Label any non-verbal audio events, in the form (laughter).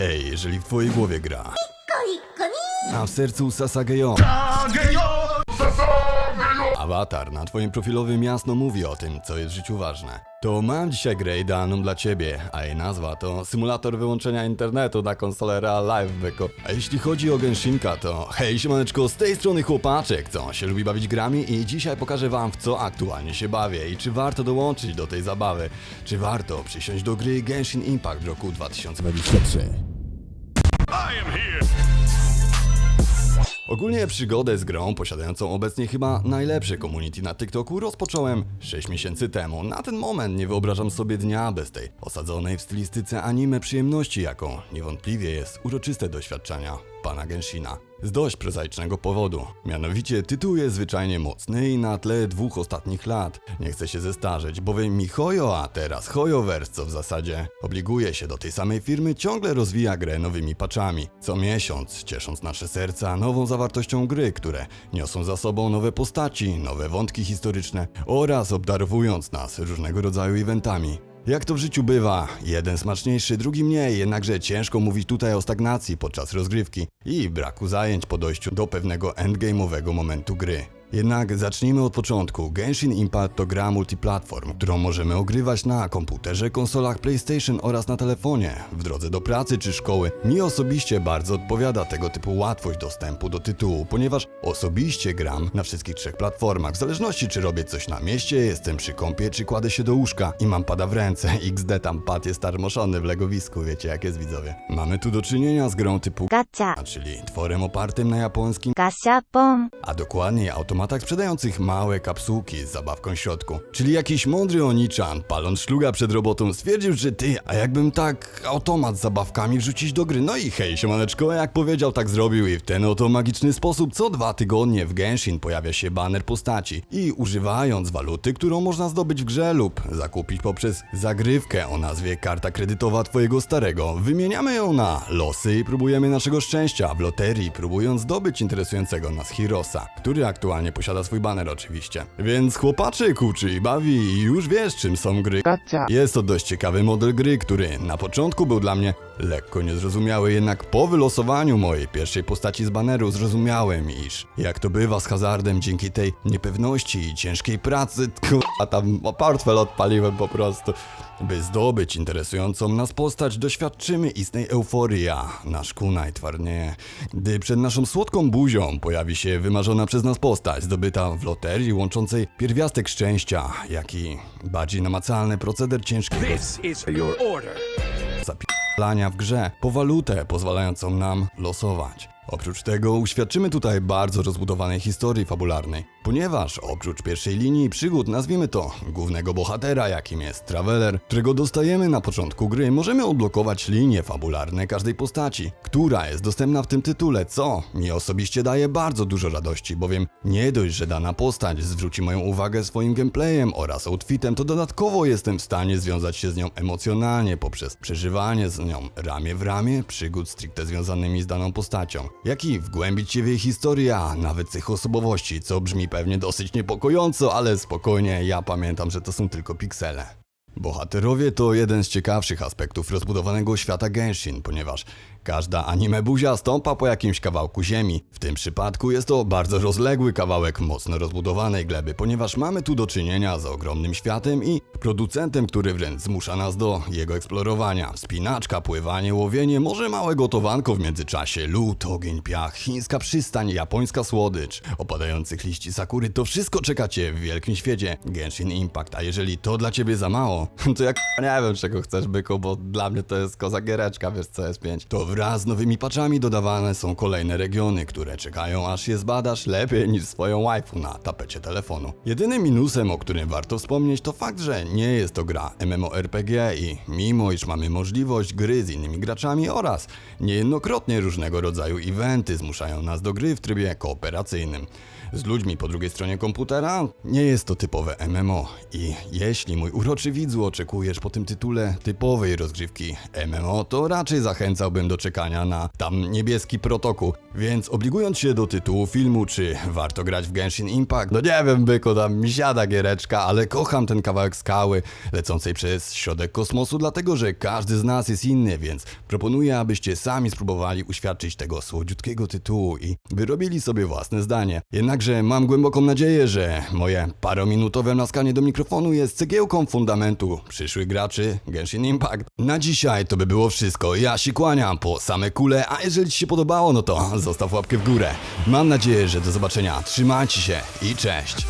Ej, jeżeli w twojej głowie gra, a w sercu Sasageyo, awatar na twoim profilowym jasno mówi o tym, co jest w życiu ważne, to mam dzisiaj grę idealną dla ciebie, a jej nazwa to symulator wyłączenia internetu na konsolę Real Life Beko. A jeśli chodzi o Genshinka, to hej siemaneczko, z tej strony chłopaczek, co się lubi bawić grami i dzisiaj pokażę wam w co aktualnie się bawię i czy warto dołączyć do tej zabawy, czy warto przysiąść do gry Genshin Impact w roku 2023. Ogólnie przygodę z grą, posiadającą obecnie chyba najlepsze community na TikToku, rozpocząłem 6 miesięcy temu. Na ten moment nie wyobrażam sobie dnia bez tej osadzonej w stylistyce anime przyjemności, jaką niewątpliwie jest uroczyste doświadczenia pana Genshina. Z dość prozaicznego powodu. Mianowicie tytuł jest zwyczajnie mocny i na tle dwóch ostatnich lat. Nie chce się zestarzeć, bowiem Mihoyo, a teraz Hoyoverse, co w zasadzie obliguje się do tej samej firmy, ciągle rozwija grę nowymi patchami. Co miesiąc, ciesząc nasze serca nową zawartością gry, które niosą za sobą nowe postaci, nowe wątki historyczne oraz obdarowując nas różnego rodzaju eventami. Jak to w życiu bywa, jeden smaczniejszy, drugi mniej, jednakże ciężko mówić tutaj o stagnacji podczas rozgrywki i braku zajęć po dojściu do pewnego endgame'owego momentu gry. Jednak zacznijmy od początku. Genshin Impact to gra multiplatform, którą możemy ogrywać na komputerze, konsolach PlayStation oraz na telefonie, w drodze do pracy czy szkoły. Mi osobiście bardzo odpowiada tego typu łatwość dostępu do tytułu, ponieważ osobiście gram na wszystkich trzech platformach, w zależności czy robię coś na mieście, jestem przy kąpie czy kładę się do łóżka i mam pada w ręce. (laughs) XD tam pad jest armoszony w legowisku, wiecie jak jest widzowie. Mamy tu do czynienia z grą typu gacha, czyli tworem opartym na japońskim gashapon, a dokładniej automatycznie automatach sprzedających małe kapsułki z zabawką w środku. Czyli jakiś mądry Onichan, paląc szluga przed robotą, stwierdził, że ty, a jakbym tak automat z zabawkami wrzucić do gry. No i hej, siemaneczko, jak powiedział, tak zrobił i w ten oto magiczny sposób co dwa tygodnie w Genshin pojawia się baner postaci i używając waluty, którą można zdobyć w grze lub zakupić poprzez zagrywkę o nazwie karta kredytowa twojego starego, wymieniamy ją na losy i próbujemy naszego szczęścia w loterii, próbując zdobyć interesującego nas Hirosa, który aktualnie posiada swój baner oczywiście. Więc chłopaczy kuczy i bawi i już wiesz czym są gry. Jest to dość ciekawy model gry, który na początku był dla mnie lekko niezrozumiały, jednak po wylosowaniu mojej pierwszej postaci z baneru zrozumiałem, iż jak to bywa z hazardem dzięki tej niepewności i ciężkiej pracy, a tam portfel odpaliłem po prostu. By zdobyć interesującą nas postać, doświadczymy istnej euforii, a nasz kunaj twardnieje, gdy przed naszą słodką buzią pojawi się wymarzona przez nas postać zdobyta w loterii łączącej pierwiastek szczęścia, jak i bardziej namacalny proceder ciężkiego zapi***lania w grze po walutę pozwalającą nam losować. Oprócz tego uświadczymy tutaj bardzo rozbudowanej historii fabularnej, ponieważ oprócz pierwszej linii przygód, nazwijmy to głównego bohatera, jakim jest Traveler, którego dostajemy na początku gry, możemy odblokować linie fabularne każdej postaci, która jest dostępna w tym tytule, co mi osobiście daje bardzo dużo radości, bowiem nie dość, że dana postać zwróci moją uwagę swoim gameplayem oraz outfitem, to dodatkowo jestem w stanie związać się z nią emocjonalnie poprzez przeżywanie z nią ramię w ramię przygód stricte związanymi z daną postacią, jak i wgłębić się w jej historię, a nawet cech osobowości, co brzmi pewnie dosyć niepokojąco, ale spokojnie, ja pamiętam, że to są tylko piksele. Bohaterowie to jeden z ciekawszych aspektów rozbudowanego świata Genshin, ponieważ każda anime buzia stąpa po jakimś kawałku ziemi. W tym przypadku jest to bardzo rozległy kawałek mocno rozbudowanej gleby, ponieważ mamy tu do czynienia z ogromnym światem i producentem, który wręcz zmusza nas do jego eksplorowania. Wspinaczka, pływanie, łowienie, może małe gotowanko w międzyczasie, lód, ogień, piach, chińska przystań, japońska słodycz, opadających liści sakury, to wszystko czeka cię w wielkim świecie Genshin Impact, a jeżeli to dla ciebie za mało, (laughs) to jak nie wiem czego chcesz byku, bo dla mnie to jest koza giereczka, wiesz co jest 5 to wraz z nowymi patchami dodawane są kolejne regiony, które czekają aż je zbadasz lepiej niż swoją waifu na tapecie telefonu. Jedynym minusem, o którym warto wspomnieć to fakt, że nie jest to gra MMORPG i mimo iż mamy możliwość gry z innymi graczami oraz niejednokrotnie różnego rodzaju eventy zmuszają nas do gry w trybie kooperacyjnym. Z ludźmi po drugiej stronie komputera? Nie jest to typowe MMO i jeśli mój uroczy widzu oczekujesz po tym tytule typowej rozgrzewki MMO, to raczej zachęcałbym do czekania na tam niebieski protokół. Więc obligując się do tytułu filmu, czy warto grać w Genshin Impact, no nie wiem byku, tam mi siada giereczka, ale kocham ten kawałek skały lecącej przez środek kosmosu, dlatego że każdy z nas jest inny, więc proponuję, abyście sami spróbowali uświadczyć tego słodziutkiego tytułu i wyrobili sobie własne zdanie. Jednakże mam głęboką nadzieję, że moje parominutowe naskanie do mikrofonu jest cegiełką fundamentu przyszłych graczy Genshin Impact. Na dzisiaj to by było wszystko. Ja się kłaniam po same kule, a jeżeli Ci się podobało, no to zostaw łapkę w górę. Mam nadzieję, że do zobaczenia. Trzymajcie się i cześć!